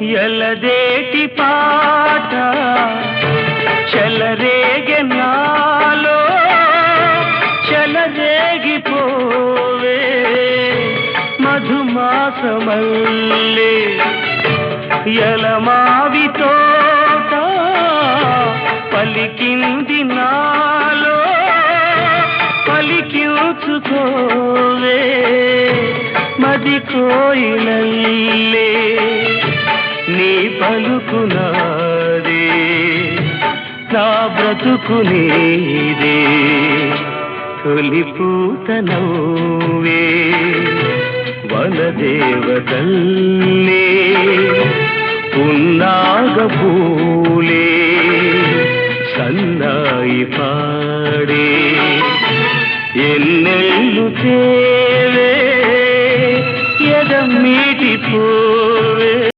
ఎలదేటి పాట చెలరేగె నాలో చెలరేగిపోవే మధుమాసమల్లే ఎలమావి తోట పలికింది నాలో పలికించుకోవే మది కోయిలల్లే పలుకునాది నా బ్రతుకు నీదే. తొలి పూతనవే వనదేవతల్లే పున్నాగ పూలే సన్నాయి పాడే. ఎన్నెల్లు తేవే ఎద మీటి పో